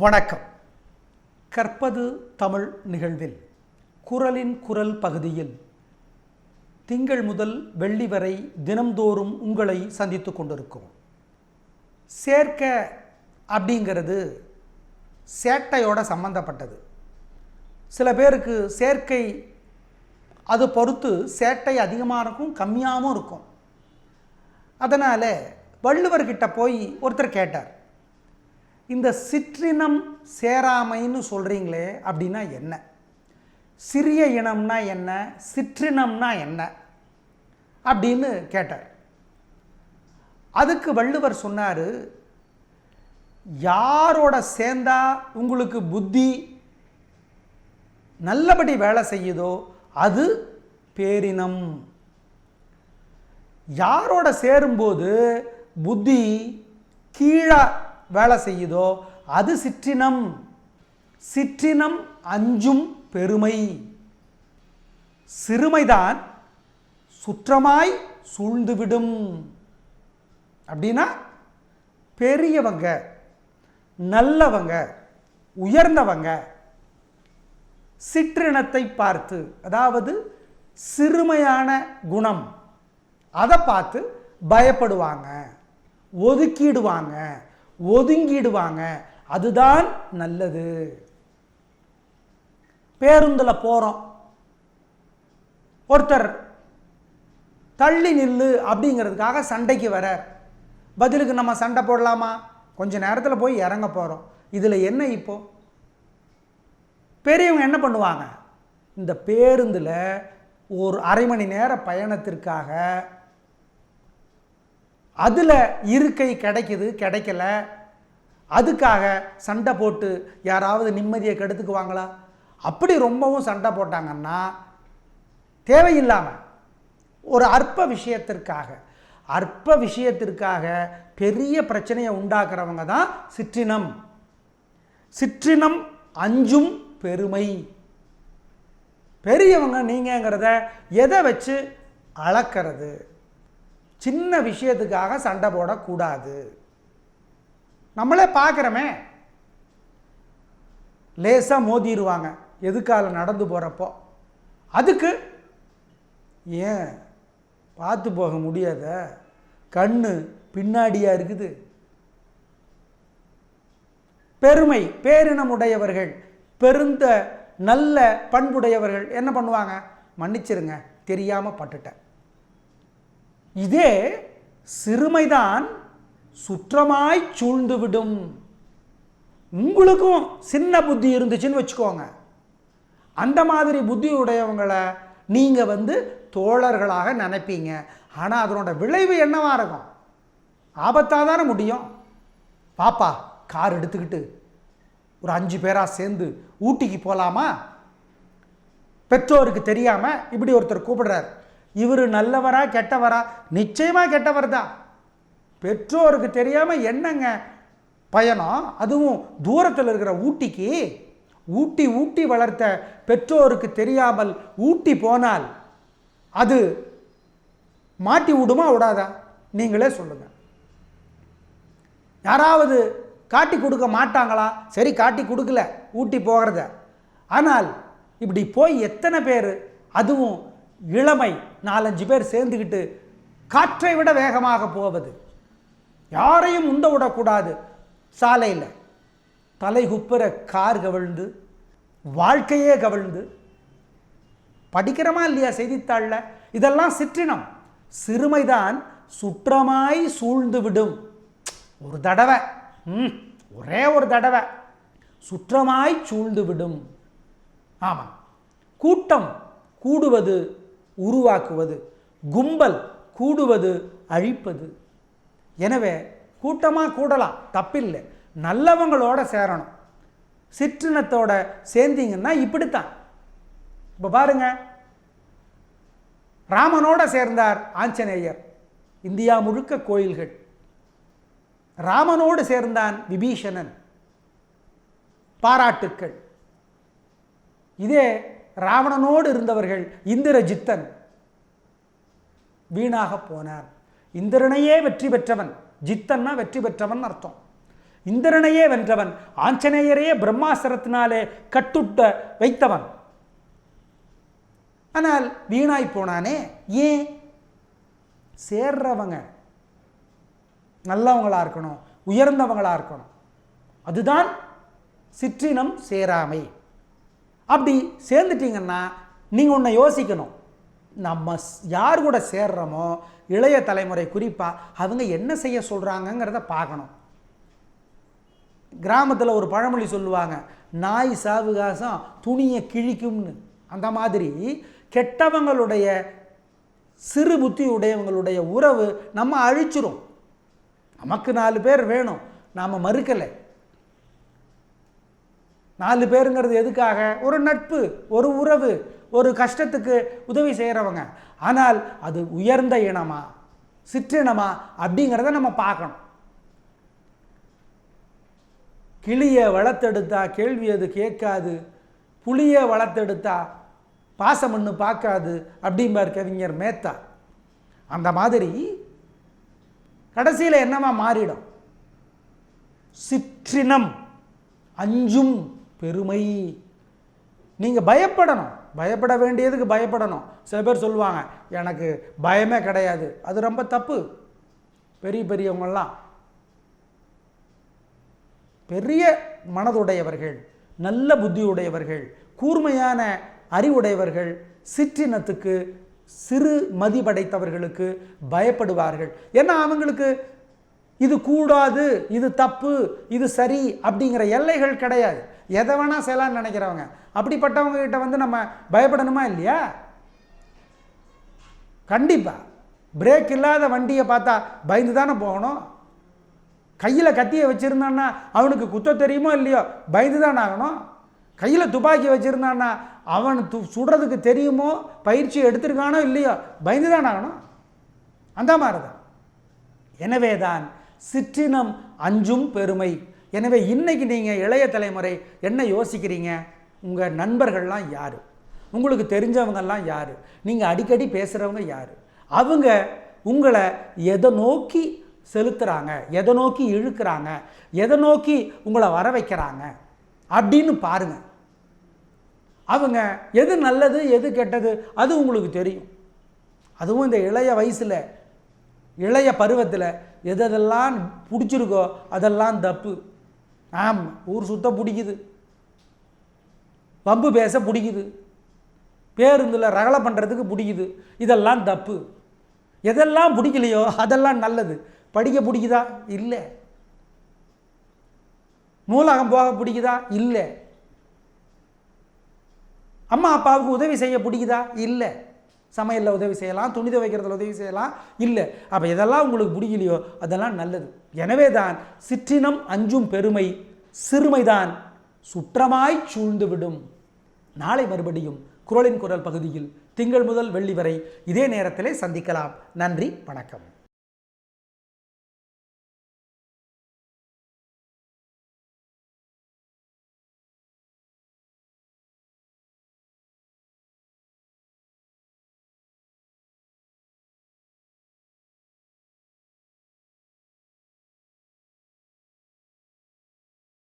வணக்கம். கற்பது தமிழ் நிகழ்வில் குரலின் குரல் பகுதியில் திங்கள் முதல் வெள்ளி வரை தினம்தோறும் உங்களை சந்தித்து கொண்டிருக்கிறோம். சேர்க்க அப்படிங்கிறது சேட்டையோட சம்பந்தப்பட்டது. சில பேருக்கு சேர்க்கை அது பொறுத்து சேட்டை அதிகமாக இருக்கும் கம்மியாகவும் இருக்கும். அதனால் வள்ளுவர்கிட்ட போய் ஒருத்தர் கேட்டார். இந்த சிற்றினம் சேராமைன்னு சொல்கிறீங்களே அப்படின்னா என்ன? சிறிய இனம்னா என்ன? சிற்றினம்னா என்ன? அப்படின்னு கேட்டார். அதுக்கு வள்ளுவர் சொன்னார் யாரோட சேர்ந்தா உங்களுக்கு புத்தி நல்லபடி வேலை செய்யுதோ அது பேரினம். யாரோட சேரும்போது புத்தி கீழே வேலை செய்யுதோ? அது சிற்றினம். சிற்றினம் அஞ்சும் பெருமை. சிறுமைதான் சுற்றமாய் சூழ்ந்துவிடும். அப்படின்னா பெரியவங்க நல்லவங்க உயர்ந்தவங்க சிற்றினத்தை பார்த்து அதாவது சிறுமையான குணம் அதை பார்த்து பயப்படுவாங்க ஒதுக்கிடுவாங்க. ஒதுங்கிடுவாங்க. அதுதான் நல்லது. பேருந்தில் போகிறோம் ஒருத்தர் தள்ளி நில்லு அப்படிங்கிறதுக்காக சண்டைக்கு வர பதிலுக்கு நம்ம சண்டை போடலாமா? கொஞ்ச நேரத்தில் போய் இறங்க போகிறோம் இதில் என்ன இப்போ? பெரியவங்க என்ன பண்ணுவாங்க? இந்த பேருந்தில் ஒரு அரை மணி நேர பயணத்திற்காக அதில் இருக்கை கிடைக்குது கிடைக்கல. அதுக்காக சண்டை போட்டு யாராவது நிம்மதியை கெடுத்துக்குவாங்களா? அப்படி ரொம்பவும் சண்டை போட்டாங்கன்னா தேவையில்லாமல் ஒரு அற்ப விஷயத்திற்காக அற்ப விஷயத்திற்காக பெரிய பிரச்சனையை உண்டாக்குறவங்க தான் சிற்றினம். சிற்றினம் அஞ்சும் பெருமை. பெரியவங்க நீங்கங்கிறத எதை வச்சு அளக்கிறது? சின்ன விஷயத்துக்காக சண்டை போடக்கூடாது. நம்மளே பார்க்குறோமே. லேசாக மோதிடுவாங்க எதுக்கால நடந்து போகிறப்போ அதுக்கு ஏன் பார்த்து போக முடியாத? கண் பின்னாடியாக இருக்குது. பெருமை பேரினமுடையவர்கள் பெருந்த நல்ல பண்புடையவர்கள் என்ன பண்ணுவாங்க? மன்னிச்சிருங்க தெரியாமல் பட்டுட்டேன். இதே சிறுமைதான் சுற்றமாய் சூழ்ந்து விடும் உங்களுக்கும் சின்ன புத்தி இருந்துச்சுன்னு வச்சுக்கோங்க. அந்த மாதிரி புத்தி உடையவங்களை நீங்கள் வந்து தோழர்களாக நினைப்பீங்க. ஆனால் அதனோட விளைவு என்னவாக இருக்கும்? ஆபத்தாக தானே முடியும்? பாப்பா கார் எடுத்துக்கிட்டு ஒரு அஞ்சு பேராக சேர்ந்து ஊட்டிக்கு போகலாமா பெற்றோருக்கு தெரியாமல் இப்படி ஒருத்தர் கூப்பிடுறார். இவர் நல்லவரா கெட்டவரா? நிச்சயமாக கெட்டவர் தான் பெற்றோருக்கு தெரியாமல் என்னங்க பயணம் அதுவும் தூரத்தில் இருக்கிற ஊட்டிக்கு. ஊட்டி ஊட்டி வளர்த்த பெற்றோருக்கு தெரியாமல் ஊட்டி போனால் அது மாட்டி விடுமா விடாதா? நீங்களே சொல்லுங்கள் யாராவது காட்டி கொடுக்க மாட்டாங்களா? சரி காட்டி கொடுக்கல ஊட்டி போகிறத ஆனால் இப்படி போய் எத்தனை பேர்? அதுவும் இளமை நாலஞ்சு பேர் சேர்ந்துக்கிட்டு காற்றை விட வேகமாக போவது. யாரையும் உந்த விடக்கூடாது. சாலையில் தலை குப்புற கார் கவிழ்ந்து வாழ்க்கையே கவிழ்ந்து. படிக்கிறோமா இல்லையா செய்தித்தாளில்? இதெல்லாம் சிற்றினம். சிறுமைதான் சுற்றமாய் சூழ்ந்து விடும். ஒரு தடவை. ம் ஒரே ஒரு தடவை. சுற்றமாய் சூழ்ந்து விடும். ஆமாம் கூட்டம் கூடுவது உருவாக்குவது கும்பல் கூடுவது அழிப்பது. எனவே கூட்டமாக கூடலாம் தப்பில்லை. நல்லவங்களோட சேரணும். சிற்றினத்தோட சேர்ந்தீங்கன்னா இப்படித்தான். இப்போ பாருங்க. ராமனோட சேர்ந்தார் ஆஞ்சநேயர். இந்தியா முழுக்க கோயில்கள். ராமனோடு சேர்ந்தான் விபீஷணன். பாராட்டுக்கள். இதே ராவணனோடு இருந்தவர்கள் இந்திரஜித்தன் வீணாக போனார். இந்திரனையே வெற்றி பெற்றவன் ஜித்தன்னா வெற்றி பெற்றவன் அர்த்தம். இந்திரனையே வென்றவன் ஆஞ்சநேயரையே பிரம்மாசரத்தினாலே கட்டுட்ட வைத்தவன். ஆனால் வீணாய் போனானே ஏன்? சேர்றவங்க நல்லவங்களா இருக்கணும் உயர்ந்தவங்களா இருக்கணும். அதுதான் சிற்றினம் சேராமை. அப்படி சேர்ந்துட்டீங்கன்னா நீங்கள் ஒன்றை யோசிக்கணும். நம்ம யார் கூட சேர்றோமோ இளைய தலைமுறை குறிப்பாக அவங்க என்ன செய்ய சொல்கிறாங்கங்கிறத பார்க்கணும். கிராமத்தில் ஒரு பழமொழி சொல்லுவாங்க நாய் சாவுகாசம் துணியை கிழிக்கும்னு. அந்த மாதிரி கெட்டவங்களுடைய சிறு புத்தி உடையவங்களுடைய உறவு நம்ம அழிச்சிரும். நமக்கு நாலு பேர் வேணும் நாம் மறுக்கலை. நாலு பேருங்கிறது எதுக்காக? ஒரு நட்பு ஒரு உறவு ஒரு கஷ்டத்துக்கு உதவி செய்கிறவங்க ஆனால் அது உயர்ந்த இனமா சிற்றினமா அப்படிங்கிறத நம்ம பார்க்கணும். கிளியை வளர்த்தெடுத்தா கேள்வி அது கேட்காது. புளியை வளர்த்தெடுத்தா பாசமண்ணு பார்க்காது அப்படிம்பார் கவிஞர் மேத்தா. அந்த மாதிரி கடைசியில் என்னமா மாறிடும்? சிற்றினம் அஞ்சும் பெருமை. நீங்கள் பயப்படணும். பயப்பட வேண்டியதுக்கு பயப்படணும். சில பேர் சொல்லுவாங்க எனக்கு பயமே கிடையாது. அது ரொம்ப தப்பு. பெரிய பெரியவங்கள்லாம். பெரிய மனதுடையவர்கள் நல்ல புத்தியுடையவர்கள் கூர்மையான அறிவுடையவர்கள் சிற்றினத்துக்கு சிறு மதி படைத்தவர்களுக்கு பயப்படுவார்கள். ஏன்னா அவங்களுக்கு இது கூடாது இது தப்பு இது சரி அப்படிங்கிற எல்லைகள் கிடையாது. எதை வேணால் செய்யலாம்னு நினைக்கிறவங்க. அப்படிப்பட்டவங்க கிட்ட வந்து நம்ம பயப்படணுமா இல்லையா? கண்டிப்பாக பிரேக் இல்லாத வண்டியை பார்த்தா பயந்து தானே போகணும். கையில் கத்தியை வச்சுருந்தான்னா அவனுக்கு குத்த தெரியுமோ இல்லையோ பயந்து தான் ஆகணும். கையில் துப்பாக்கி வச்சுருந்தான்னா அவன் து சுடுறதுக்கு தெரியுமோ பயிற்சி எடுத்திருக்கானோ இல்லையோ பயந்து தான் ஆகணும். அந்த மாதிரி தான் எனவே தான் சிற்றினம் அஞ்சும் பெருமை எனவே இன்றைக்கி நீங்கள் இளைய தலைமுறை என்ன யோசிக்கிறீங்க? உங்கள் நண்பர்கள்லாம் யார்? உங்களுக்கு தெரிஞ்சவங்கெல்லாம் யார்? நீங்கள் அடிக்கடி பேசுகிறவங்க யார்? அவங்க உங்களை எதை நோக்கி செலுத்துகிறாங்க எதை நோக்கி இழுக்கிறாங்க? எதை நோக்கி உங்களை வர வைக்கிறாங்க? அப்படின்னு பாருங்கள் அவங்க எது நல்லது எது கெட்டது அது உங்களுக்கு தெரியும். அதுவும் இந்த இளைய வயசில் இளைய பருவத்தில் எதெல்லாம் பிடிச்சிருக்கோ அதெல்லாம் தப்பு. ஆம் ஊர் சுத்த பிடிக்குது. வம்பு பேச பிடிக்குது. பேருந்தில் ரகலை பண்ணுறதுக்கு பிடிக்குது. இதெல்லாம் தப்பு. எதெல்லாம் பிடிக்கலையோ அதெல்லாம் நல்லது. படிக்க பிடிக்குதா? இல்லை. நூலகம் போக பிடிக்குதா? இல்லை. அம்மா அப்பாவுக்கு உதவி செய்ய பிடிக்குதா? இல்லை. சமையலில் உதவி செய்யலாம் துணி துவைக்கிறதுல உதவி செய்யலாம். இல்லை அப்போ இதெல்லாம் உங்களுக்கு பிடிக்கலையோ அதெல்லாம் நல்லது. எனவே தான் சிற்றினம் அஞ்சும் பெருமை சிறுமைதான் சுற்றமாய் சூழ்ந்துவிடும். நாளை மறுபடியும் குரலின் குரல் பகுதியில் திங்கள் முதல் வெள்ளி வரை இதே நேரத்திலே சந்திக்கலாம். நன்றி வணக்கம்.